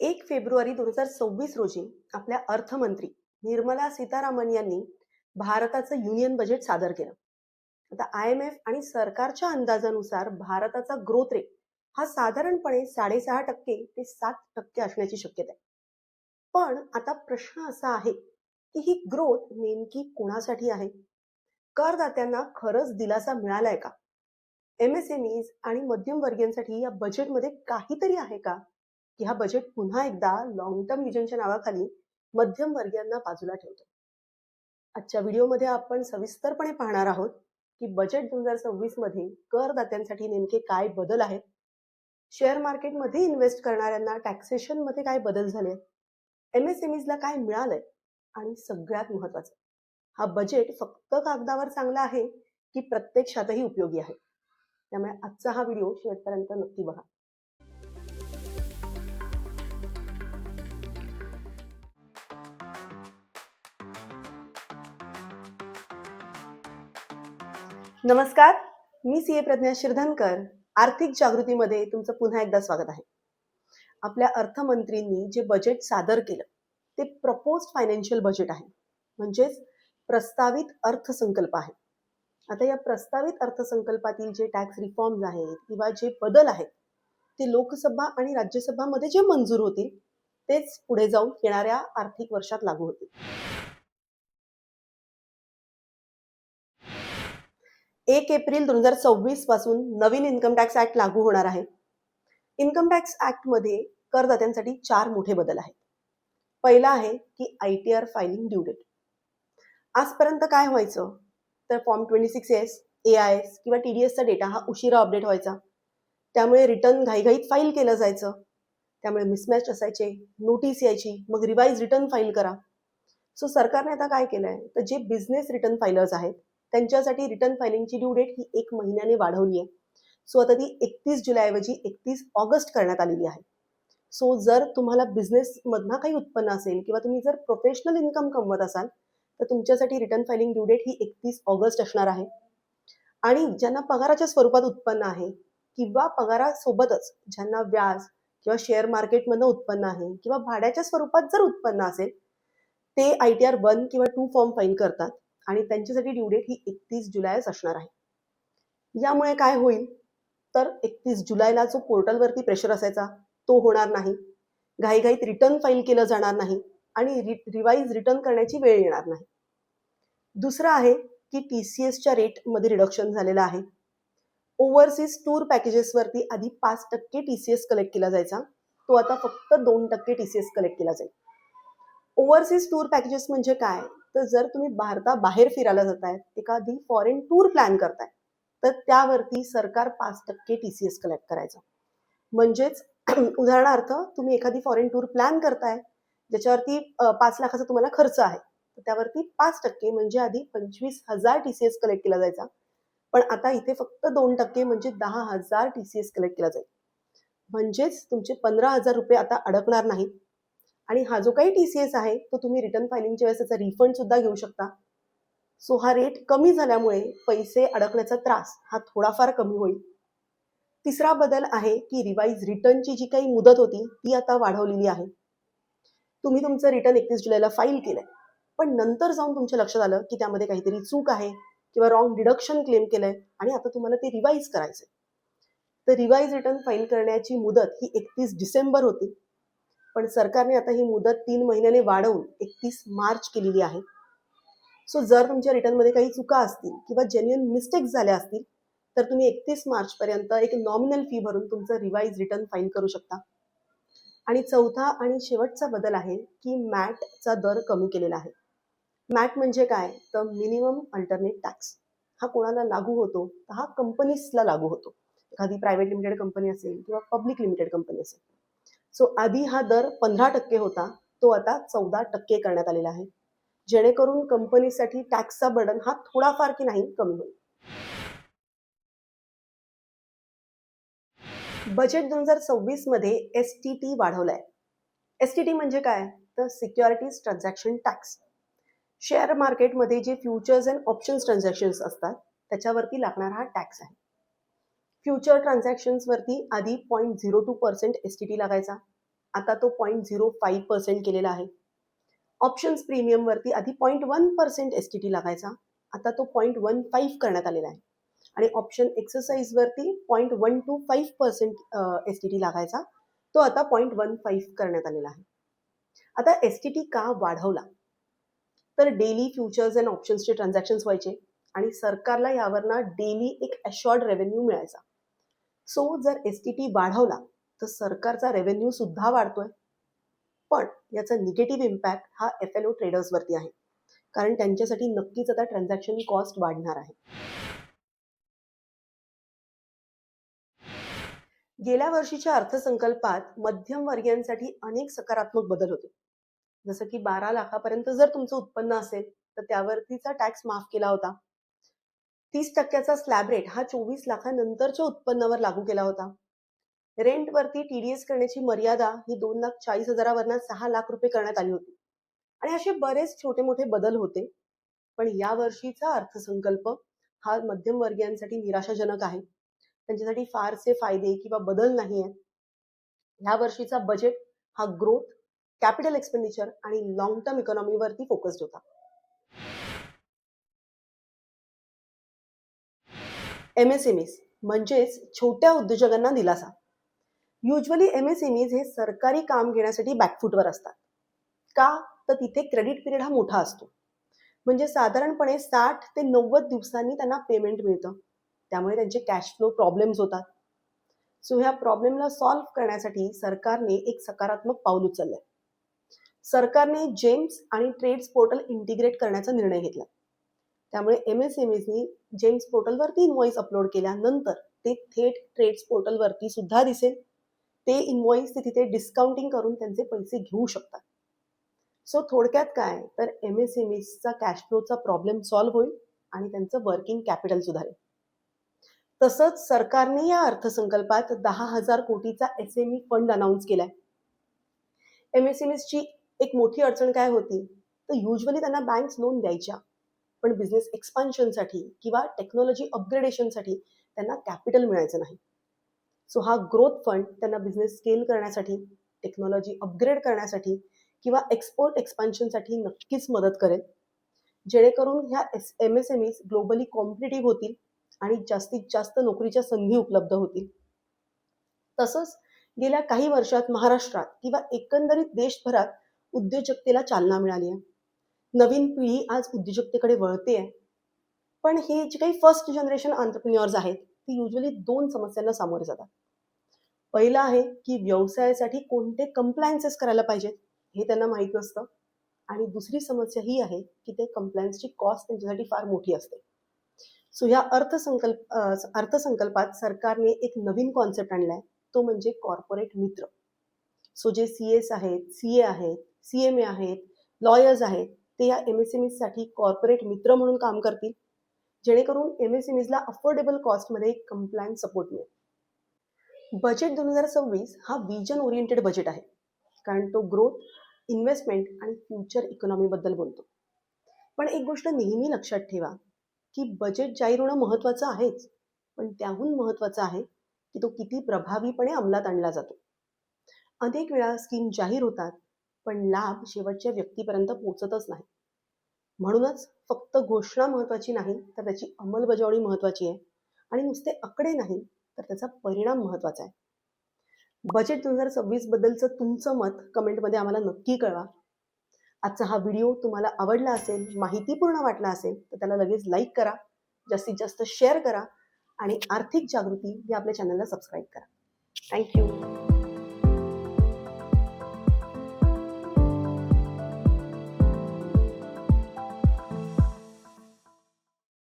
एक फेब्रुवारी दोन हजार सव्वीस रोजी आपल्या अर्थमंत्री निर्मला सीतारामन यांनी भारताचं युनियन बजेट सादर केलं. आता आय एम एफ आणि सरकारच्या अंदाजानुसार भारताचा ग्रोथ रेट हा साधारणपणे साडेसहा टक्के ते सात टक्के असण्याची शक्यता आहे. पण आता प्रश्न असा आहे की ही ग्रोथ नेमकी कोणासाठी आहे? करदात्यांना खरंच दिलासा मिळालाय का? एमएसएमईज आणि मध्यमवर्गीयांसाठी या बजेटमध्ये काहीतरी आहे का? की हा बजेट पुन्हा एकदा लॉंग टर्म विजनच्या नावाखाली मध्यम वर्गीयांना बाजूला ठेवतो. आजच्या व्हिडिओमध्ये आपण सविस्तरपणे पाहणार आहोत की बजेट दोन हजार सव्वीसमध्ये करदात्यांसाठी नेमके काय बदल आहेत? शेअर मार्केटमध्ये इन्व्हेस्ट करणाऱ्यांना टॅक्सेशनमध्ये काय बदल झाले एमएसएमईजला काय मिळालंय? आणि सगळ्यात महत्वाचं हा बजेट फक्त कागदावर चांगला आहे की प्रत्यक्षातही उपयोगी आहे? त्यामुळे आजचा हा व्हिडिओ शेवटपर्यंत नक्की बघा. नमस्कार मी सी ए प्रज्ञा शिरधनकर. आर्थिक जागृतीमध्ये तुमचं पुन्हा एकदा स्वागत आहे. आपल्या अर्थमंत्रींनी जे बजेट सादर केलं ते प्रपोज फायनान्शियल बजेट आहे. म्हणजेच प्रस्तावित अर्थसंकल्प आहे. आता या प्रस्तावित अर्थसंकल्पातील जे टॅक्स रिफॉर्म्स आहेत किंवा जे बदल आहेत ते लोकसभा आणि राज्यसभामध्ये जे मंजूर होतील तेच पुढे जाऊन येणाऱ्या आर्थिक वर्षात लागू होतील. एक एप्रिल दोन हजार सव्वीसपासून नवीन इन्कम टॅक्स ऍक्ट लागू होणार आहे. इन्कम टॅक्स ऍक्टमध्ये करदात्यांसाठी चार मोठे बदल आहेत. पहिला आहे की I T R filing due date आजपर्यंत काय व्हायचं? तर form twenty six S A I S किंवा टी डी एसचा डेटा हा उशिरा अपडेट व्हायचा. त्यामुळे रिटर्न घाईघाईत फाईल केलं जायचं. त्यामुळे मिसमॅच असायचे नोटीस यायची मग रिवाईज रिटर्न फाईल करा. सो सरकारने आता काय केलं आहे तर जे बिझनेस रिटर्न फायलर्स आहेत त्यांच्यासाठी रिटर्न फायलिंगची ड्यू डेट ही एक महिन्याने वाढवली आहे. सो आता ती एकतीस जुलैऐवजी एकतीस ऑगस्ट करण्यात आलेली आहे. सो जर तुम्हाला बिझनेसमधनं काही उत्पन्न असेल किंवा तुम्ही जर प्रोफेशनल इन्कम कमवत असाल तर तुमच्यासाठी रिटर्न फायलिंग ड्यू डेट ही एकतीस ऑगस्ट असणार आहे. आणि ज्यांना पगाराच्या स्वरूपात उत्पन्न आहे किंवा पगारासोबतच ज्यांना व्याज किंवा शेअर मार्केटमधनं उत्पन्न आहे किंवा भाड्याच्या स्वरूपात जर उत्पन्न असेल ते आय टी आर वन किंवा टू फॉर्म फाईल करतात. आणि त्यांच्यासाठी ड्यू डेट ही एकतीस जुलैच असणार आहे. यामुळे काय होईल? तर एकतीस जुलैला जो पोर्टलवरती प्रेशर असायचा तो होणार नाही. घाईघाईत रिटर्न फाईल केलं जाणार नाही आणि रि रिवाईज रिटर्न करण्याची वेळ येणार नाही. दुसरं आहे की टी सी एसच्या रेटमध्ये रिडक्शन झालेलं आहे. ओव्हरसीज टूर पॅकेजेसवरती आधी पाच टक्के टी सी एस कलेक्ट केला जायचा. तो आता फक्त दोन टक्के टी सी एस कलेक्ट केला जाईल. ओव्हरसीज टूर पॅकेजेस म्हणजे काय? तर जर तुम्ही भारताबाहेर फिरायला जाताय एखादी फॉरेन टूर प्लॅन करताय तर त्यावरती सरकार पाच टक्के टी सी एस कलेक्ट करायचं. म्हणजेच उदाहरणार्थ तुम्ही एखादी फॉरेन टूर प्लॅन करताय ज्याच्यावरती पाच लाखाचा तुम्हाला खर्च आहे तर त्यावरती पाच टक्के म्हणजे आधी पंचवीस हजार टी सी एस कलेक्ट केला जायचा. पण आता इथे फक्त दोन टक्के म्हणजे दहा हजार टी सी एस कलेक्ट केला जाईल. म्हणजेच तुमचे पंधरा हजार रुपये आता अडकणार नाहीत. आणि हा जो काही टी सी एस आहे तो तुम्ही रिटर्न फायलिंगच्या वेळेस त्याचा रिफंड सुद्धा घेऊ शकता. सो हा रेट कमी झाल्यामुळे पैसे अडकण्याचा त्रास हा थोडाफार कमी होईल. तिसरा बदल आहे की रिवाईज रिटर्नची जी काही मुदत होती ती आता वाढवलेली आहे. तुम्ही तुमचं रिटर्न एकतीस जुलैला फाईल केलंय. पण नंतर जाऊन तुमच्या लक्षात आलं की त्यामध्ये काहीतरी चूक आहे किंवा रॉंग डिडक्शन क्लेम केलंय आणि आता तुम्हाला ते रिवाईज करायचंय. तर रिवाईज रिटर्न फाईल करण्याची मुदत ही एकतीस डिसेंबर होती. पण सरकारने आता ही मुदत तीन महिन्याने वाढवून एकतीस मार्च केलेली आहे. सो जर तुमच्या रिटर्नमध्ये काही चुका असतील किंवा जेन्युअन मिस्टेक्स झाल्या असतील तर तुम्ही एकतीस मार्चपर्यंत एक नॉमिनल फी भरून तुमचं रिवाईज रिटर्न फाईल करू शकता. आणि चौथा आणि शेवटचा बदल आहे की मॅटचा दर कमी केलेला आहे. मॅट म्हणजे काय? तर मिनिमम अल्टरनेट टॅक्स हा कोणाला लागू होतो? तर हा कंपनीजला लागू होतो. एखादी प्रायव्हेट लिमिटेड कंपनी असेल किंवा पब्लिक लिमिटेड कंपनी असेल. सो आधी हा दर पंधरा टक्के होता तो आता चौदा टक्के करण्यात आलेला आहे. जेणेकरून कंपनीसाठी टॅक्सचा बर्डन हा थोडाफार की नाही कमी होईल. बजेट दोन हजार सव्वीसमध्ये एस टी टी वाढवलाय. एस टी टी म्हणजे काय? तर सिक्युरिटीज ट्रान्झॅक्शन टॅक्स शेअर मार्केटमध्ये जे फ्युचर्स अँड ऑप्शन्स ट्रान्झॅक्शन्स असतात त्याच्यावरती लागणारा हा टॅक्स आहे. फ्युचर ट्रान्झॅक्शन्सवरती आधी point zero two percent S T T लागायचा. आता तो पॉईंट झिरो फाईव्ह पर्सेंट केलेला आहे. ऑप्शन्स प्रीमियमवरती आधी point one percent S T T लागायचा. आता तो पॉईंट वन फाईव्ह करण्यात आलेला आहे. आणि option एक्सरसाइजवरती point one two five percent S T T लागायचा. तो आता पॉईंट वन फाईव्ह करण्यात आलेला आहे. आता एस टी टी का वाढवला? तर डेली फ्युचर्स अँड ऑप्शन्सचे ट्रान्झॅक्शन्स व्हायचे. आणि सरकारला यावरनं डेली एक अशॉर्ड रेव्हेन्यू मिळायचा. सो जर एस टी टी वाढवला तर सरकारचा रेव्हेन्यू सुद्धा वाढतोय. पण याचा निगेटिव्ह इम्पॅक्ट हा एफ एल ओ ट्रेडर्सवरती आहे. कारण त्यांच्यासाठी नक्कीच आता ट्रान्झॅक्शन कॉस्ट वाढणार आहे. गेल्या वर्षीच्या अर्थसंकल्पात मध्यमवर्गीयांसाठी अनेक सकारात्मक बदल होते. जसं की बारा लाखापर्यंत जर तुमचं उत्पन्न असेल तर त्यावरतीचा टॅक्स माफ केला होता. तीस टक्क्याचा स्लॅब रेट हा चोवीस लाखानंतरच्या उत्पन्नावर लागू केला होता. रेंटवरती टीडीएस करण्याची मर्यादा ही दोन लाख चाळीस हजारावरनं सहा लाख रुपये करण्यात आली होती. आणि असे बरेच छोटे मोठे बदल होते. पण या वर्षीचा अर्थसंकल्प हा मध्यमवर्गीयांसाठी निराशाजनक आहे. त्यांच्यासाठी फारसे फायदे किंवा बदल नाही आहेत ह्या वर्षीचा बजेट हा ग्रोथ कॅपिटल एक्सपेंडिचर आणि लॉंग टर्म इकॉनॉमीवरती फोकस्ड होता. एम एस एम ईज म्हणजेच छोट्या उद्योजकांना दिलासा. युजली एमएसएमईज हे सरकारी काम घेण्यासाठी बॅकफुटवर असतात. का? तर तिथे क्रेडिट पिरियड हा मोठा असतो. म्हणजे साधारणपणे साठ ते नव्वद दिवसांनी त्यांना पेमेंट मिळतं. त्यामुळे त्यांचे कॅश फ्लो प्रॉब्लेम्स होतात. सो ह्या प्रॉब्लेमला सॉल्व्ह करण्यासाठी सरकारने एक सकारात्मक पाऊल उचललंय. सरकारने जेम्स आणि ट्रेड्स पोर्टल इंटिग्रेट करण्याचा निर्णय घेतला त्यामुळे एम एस एम एसनी जेम्स पोर्टलवरती इनवॉइस अपलोड केल्यानंतर ते थेट ट्रेड्स पोर्टलवरती सुद्धा दिसेल. ते इनवॉइस ते तिथे डिस्काउंटिंग करून त्यांचे पैसे घेऊ शकतात. सो थोडक्यात काय? तर एम एस एम एसचा कॅश फ्लोचा प्रॉब्लेम सॉल्व्ह होईल आणि त्यांचं वर्किंग कॅपिटल सुधारेल. तसंच सरकारने या अर्थसंकल्पात दहा हजार कोटीचा S M E fund announce केलाय. एम एस एम एसची एक मोठी अडचण काय होती? तर युजली त्यांना बँक्स लोन द्यायच्या. पण बिझनेस एक्सपान्शनसाठी किंवा टेक्नॉलॉजी अपग्रेडेशनसाठी त्यांना कॅपिटल मिळायचं नाही. सो हा ग्रोथ फंड त्यांना बिझनेस स्केल करण्यासाठी टेक्नॉलॉजी अपग्रेड करण्यासाठी किंवा एक्सपोर्ट एक्सपान्शनसाठी नक्कीच मदत करेल. जेणेकरून ह्या S M S M Es globally competitive होतील आणि जास्तीत जास्त नोकरीच्या संधी उपलब्ध होतील. तसंच गेल्या काही वर्षात महाराष्ट्रात किंवा एकंदरीत देशभरात उद्योजकतेला चालना मिळाली आहे. नवीन पिढी आज उद्योजकतेकडे वळते आहे. पण हे जे काही फर्स्ट जनरेशन आंतरप्रिन्युअर्स आहेत ती युजली दोन समस्यांना सामोरे जातात. पहिलं आहे की व्यवसायासाठी कोणते कंप्लायन्सेस करायला पाहिजेत हे त्यांना माहीत नसतं आणि दुसरी समस्या ही आहे की ते कंप्लायन्सची कॉस्ट त्यांच्यासाठी फार मोठी असते. सो ह्या अर्थसंकल्प अर्थसंकल्पात सरकारने एक नवीन कॉन्सेप्ट आणलाय तो म्हणजे कॉर्पोरेट मित्र. सो जे सी एस आहेत सी ए आहेत सी एम ए आहेत लॉयर्स आहेत ते या एम एस एमसाठी कॉर्पोरेट मित्र म्हणून काम करतील जेणेकरून एम एस एम ला अफोर्डेबल कॉस्टमध्ये कम्प्लायन सपोर्ट मिळेल. बजेट दोन हजार सव्वीस हा विजन ओरिएंटेड बजेट आहे कारण तो ग्रोथ इन्व्हेस्टमेंट आणि फ्युचर इकॉनॉमीबद्दल बोलतो. पण एक गोष्ट नेहमी लक्षात ठेवा की बजेट जाहीर होणं महत्त्वाचं आहेच पण त्याहून महत्त्वाचं आहे की तो किती प्रभावीपणे अंमलात आणला जातो. अनेक वेळा स्कीम जाहीर होतात पण लाभ शेवटच्या व्यक्तीपर्यंत पोहोचतच नाही. म्हणूनच फक्त घोषणा महत्त्वाची नाही तर त्याची अंमलबजावणी महत्त्वाची आहे. आणि नुसते आकडे नाही तर त्याचा परिणाम महत्त्वाचा आहे. बजेट दोन हजार सव्वीस बद्दलचं तुमचं मत कमेंटमध्ये आम्हाला नक्की कळवा. आजचा हा व्हिडिओ तुम्हाला आवडला असेल माहितीपूर्ण वाटला असेल तर त्याला लगेच लाईक करा जास्तीत जास्त शेअर करा आणि आर्थिक जागृती या आपल्या चॅनलला सबस्क्राईब करा. थँक्यू